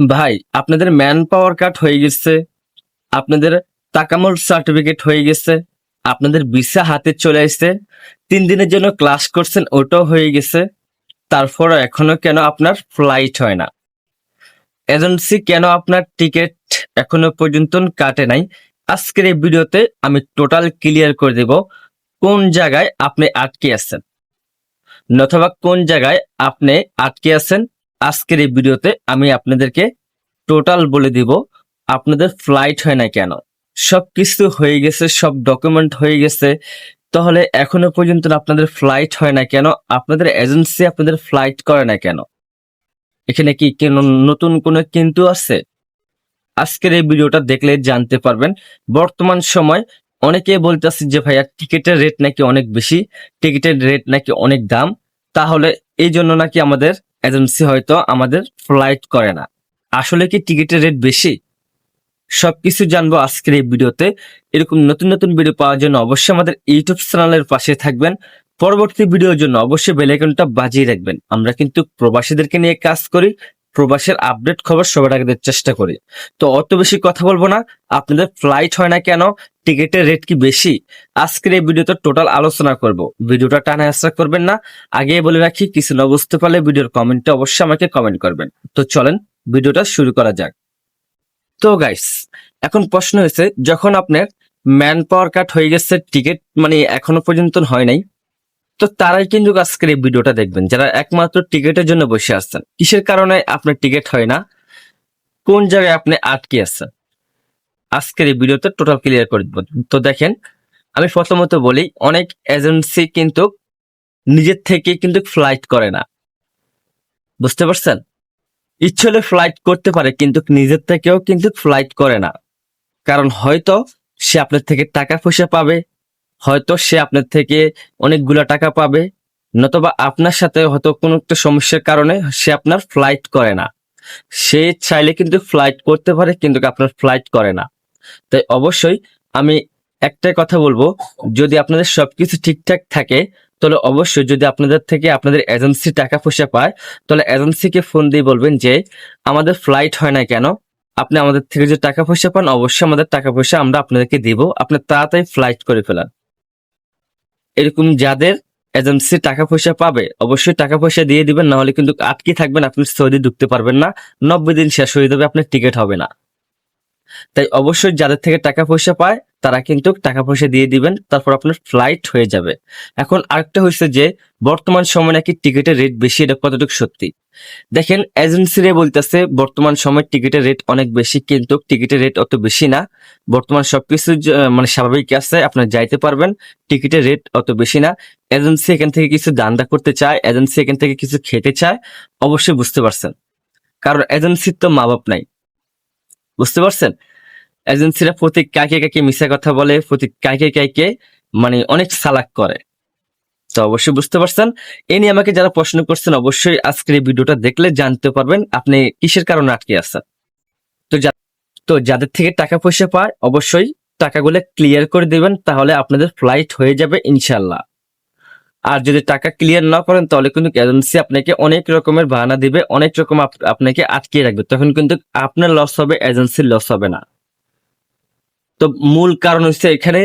ভাই, আপনাদের man power card হয়ে গেছে, আপনাদের তাকামল সার্টিফিকেট হয়ে গেছে, আপনাদের ভিসা হাতে চলে আসছে, তিন দিনের জন্য ক্লাস করছেন, ওটাও হয়ে গেছে, তারপরও এখনও কেন আপনার ফ্লাইট হয় না? এজেন্সি কেন আপনার টিকিট এখনও পর্যন্ত কাটে নাই? আজকের এই ভিডিওতে আমি টোটাল ক্লিয়ার করে দেব, কোন জায়গায় আপনি আটকে আছেন? নথবা কোন জায়গায় আপনি আটকে আছেন? আজকের এই ভিডিওতে আমি আপনাদেরকে টোটাল বলে দিব আপনাদের ফ্লাইট হয় না কেন? সব কিছু হয়ে গেছে, সব ডকুমেন্ট হয়ে গেছে। তাহলে এখনও পর্যন্ত আপনাদের ফ্লাইট হয় না কেন? আপনাদের এজেন্সি আপনাদের ফ্লাইট করে না কেন? এখানে কি কেন নতুন কোনো কিন্তু আছে? আজকের এই ভিডিওটা দেখলে জানতে পারবেন। বর্তমান সময় অনেকে বলতেছে যে ভাইয়া টিকিটের রেট নাকি অনেক বেশি, টিকিটের রেট নাকি অনেক দাম। তাহলে এই জন্য নাকি আমাদের এজেন্সি হয়তো আমাদের ফ্লাইট করে না। আসলে কি টিকিটের রেট বেশি? সবকিছু জানব আজকের এই ভিডিওতে। এরকম নতুন নতুন ভিডিও পাওয়ার জন্য অবশ্যই আমাদের ইউটিউব চ্যানেলের পাশে থাকবেন। পরবর্তী ভিডিওর জন্য অবশ্যই বেলাইকনটা বাজিয়ে রাখবেন। আমরা কিন্তু প্রবাসীদেরকে নিয়ে কাজ করি প্রবাসের আপডেট খবর সবার আগে চেষ্টা করি। তো অত বেশি কথা বলব না, আপনাদের ফ্লাইট হয় না কেন টিকিটের রেট কি বেশি? আজকের এই ভিডিওতে টোটাল আলোচনা করব। ভিডিওটা টানা আসা করবেন না আগে বলে রাখি, কিছু না বুঝতে পারলে ভিডিওর কমেন্টে অবশ্যই আমাকে কমেন্ট করবেন। তো চলেন, ভিডিওটা শুরু করা যাক। তো গাইস এখন প্রশ্ন হয়েছে, যখন আপনার ম্যান পাওয়ার কাট হয়ে গেছে টিকিট মানে এখনও পর্যন্ত হয় নাই তো তারাই কিন্তু আজকের এই ভিডিওটা দেখবেন। যারা একমাত্র টিকিটের জন্য বসে আসছেন কিসের কারণে আপনার টিকিট হয় না? কোন জায়গায় আপনি আটকে আছেন? আজকের এই ভিডিওতে টোটাল ক্লিয়ার করে দিব। তো দেখেন, আমি প্রথমত বলি, অনেক এজেন্সি কিন্তু নিজের থেকে কিন্তু ফ্লাইট করে না। বুঝতে পারছেন? ইচ্ছে হলে ফ্লাইট করতে পারে, কিন্তু নিজের থেকেও কিন্তু ফ্লাইট করে না। কারণ হয়তো সে আপনার থেকে টাকা পয়সা পাবে হয়তো সে আপনার থেকে অনেকগুলো টাকা পাবে, নতুবা আপনার সাথে হয়তো কোনো একটা সমস্যার কারণে সে আপনার ফ্লাইট করে না। সে চাইলে কিন্তু ফ্লাইট করতে পারে, কিন্তু আপনার ফ্লাইট করে না। তাই অবশ্যই আমি একটাই কথা বলব, যদি আপনাদের সবকিছু ঠিকঠাক থাকে, তাহলে অবশ্যই যদি আপনাদের থেকে আপনাদের এজেন্সি টাকা পয়সা পায়, তাহলে এজেন্সিকে ফোন দিয়ে বলবেন যে, আমাদের ফ্লাইট হয় না কেন? আপনি আমাদের থেকে যে টাকা পয়সা পান, অবশ্যই আমাদের টাকা পয়সা আমরা আপনাদেরকে দিব। আপনি তাড়াতাড়ি ফ্লাইট করে ফেলান। এরকম যাদের এজেন্সি টাকা পয়সা পাবে, অবশ্যই টাকা পয়সা দিয়ে দিবেন না হলে কিন্তু আটকে থাকবেন, আপনি সৌদি ঢুকতে পারবেন না, নব্বই দিন শেষ হয়ে যাবে, আপনার টিকিট হবে না। তাই অবশ্যই যাদের থেকে টাকা পয়সা পায়, তারা কিন্তু টাকা পয়সা দিয়ে দিবেন, তারপর আপনার ফ্লাইট হয়ে যাবে। এখন আরেকটা হচ্ছে যে, বর্তমান সময় নাকি টিকিটের রেট বেশি, এটা কতটুকু সত্যি? দেখেন এজেন্সিরা বলতেছে, বর্তমান সময় টিকিটের রেট অনেক বেশি, কিন্তু টিকিটের রেট অত বেশি না। বর্তমান সবকিছু মানে স্বাভাবিক আছে, আপনার যাইতে পারবেন টিকিটের রেট অত বেশি না। এজেন্সি এখান থেকে কিছু দান্দা করতে চায় এজেন্সি এখান থেকে কিছু খেতে চায়, অবশ্যই বুঝতে পারছেন। কারণ এজেন্সির তো মা বাপ নাই। বুঝতে পারছেন? এজেন্সিরা প্রতি কাকে কাকে মিশা কথা বলে, প্রতি কাকে কাকে মানে অনেক সালাক করে। তো অবশ্যই বুঝতে পারছেন। এ নিয়ে আমাকে যারা প্রশ্ন করছেন, অবশ্যই আজকের এই ভিডিওটা দেখলে জানতে পারবেন আপনি কিসের কারণে আটকে আছেন। তো তো যাদের থেকে টাকা পয়সা পায়, অবশ্যই টাকাগুলো ক্লিয়ার করে দিবেন, তাহলে আপনাদের ফ্লাইট হয়ে যাবে ইনশাল্লাহ আর যদি টাকা ক্লিয়ার না করেন, তাহলে কিন্তু এজেন্সি আপনাকে অনেক রকমের বাহানা দিবে, অনেক রকম আপ- আপনাকে আটকে রাখবে। তখন কিন্তু আপনার লস হবে এজেন্সির লস হবে না। তো মূল কারণ হচ্ছে এখানে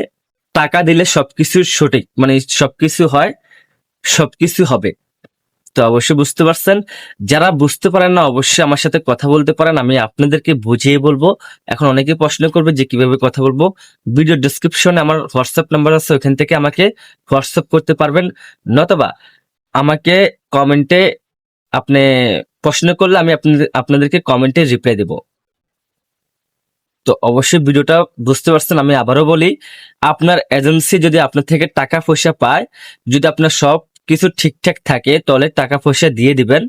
টাকা দিলে সবকিছু সঠিক মানে সবকিছু হয়, সবকিছু হবে। তো অবশ্যই বুঝতে পারছেন। যারা বুঝতে পারেন না, অবশ্যই আমার সাথে কথা বলতে পারেন। আমি আপনাদেরকে বুঝিয়ে বলব। এখন অনেকে প্রশ্ন করবে যে কীভাবে কথা বলব। ভিডিও ডিসক্রিপশনে আমার হোয়াটসঅ্যাপ নাম্বার আছে, ওখান থেকে আমাকে হোয়াটসঅ্যাপ করতে পারবেন। নতবা আমাকে কমেন্টে আপনি প্রশ্ন করলে আমি আপনাদের, আপনাদেরকে কমেন্টে রিপ্লাই দেব। তো অবশ্যই ভিডিওটা বুঝতে পারছেন, আমি আবারও বলি, আপনার এজেন্সি যদি আপনার থেকে টাকা পয়সা পায়, যদি আপনার সব কিছু ঠিকঠাক থাকে, তাহলে টাকা পয়সা দিয়ে দিবেন,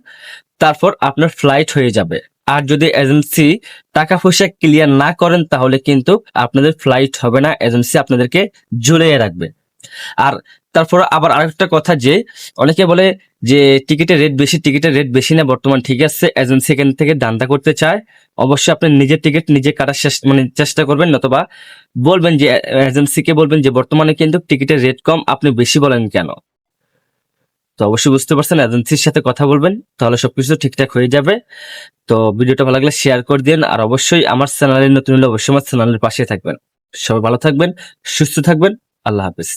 তারপর আপনার ফ্লাইট হয়ে যাবে। আর যদি এজেন্সি টাকা পয়সা ক্লিয়ার না করেন, তাহলে কিন্তু আপনাদের ফ্লাইট হবে না, এজেন্সি আপনাদেরকে ঝুলিয়ে রাখবে। আর তারপর আবার আরেকটা কথা যে, অনেকে বলে যে টিকিটের রেট বেশি, টিকিটের রেট বেশি না, বর্তমান ঠিক আছে এজেন্সি এখান থেকে দান্দা করতে চায়। অবশ্যই আপনি নিজের টিকিট নিজে কাটার মানে চেষ্টা করবেন, নতুবা বলবেন যে এজেন্সিকে বলবেন যে, বর্তমানে কিন্তু টিকিটের রেট কম, আপনি বেশি বলেন কেন? তো অবশ্যই বুঝতে পারছেন এজেন্সির সাথে কথা বলবেন, তাহলে সবকিছু ঠিকঠাক হয়ে যাবে। তো ভিডিওটা ভালো লাগলে শেয়ার করে দিন, আর অবশ্যই আমার চ্যানেলে নতুন হলে অবশ্যই আমার চ্যানেলের পাশে থাকবেন। সবাই ভালো থাকবেন, সুস্থ থাকবেন, আল্লাহ হাফিজ।